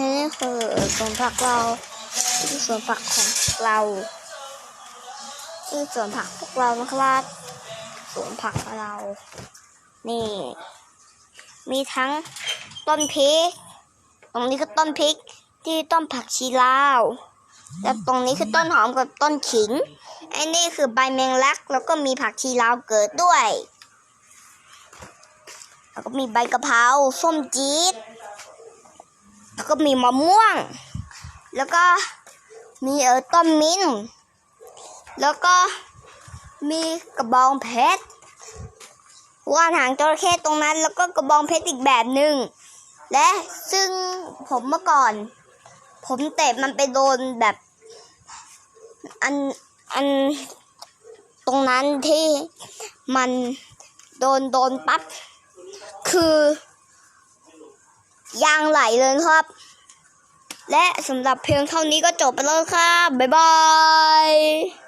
นี่คือสวนผักเราที่สวนผักของเราที่สวนผักพวกเรานะครับสวนผักเรา นี่ มีทั้งต้นพริก ตรงนี้ก็ต้นพริกที่ต้นผักชีลาว แล้วตรงนี้คือต้นหอมกับต้นขิงไอ้นี่คือใบแมงลัก แล้วก็มีผักชีลาวเกิดด้วย แล้วก็มีใบกะเพราส้มจี๊ด แล้วก็มีมะม่วง แล้วก็มีเออต้นมิ้น แล้วก็มีกระบองเพชรว่านหางจระเข้ตรงนั้น แล้วก็กระบองเพชรอีกแบบหนึ่งและซึ่งผมเมื่อก่อน ผมเตะมันไปโดนแบบ อันอันตรงนั้นที่มันโดนโดนปั๊บคือ ยางไหลเลยครับ และสำหรับเพลงเท่านี้ก็จบไปแล้วครับ บ๊ายบาย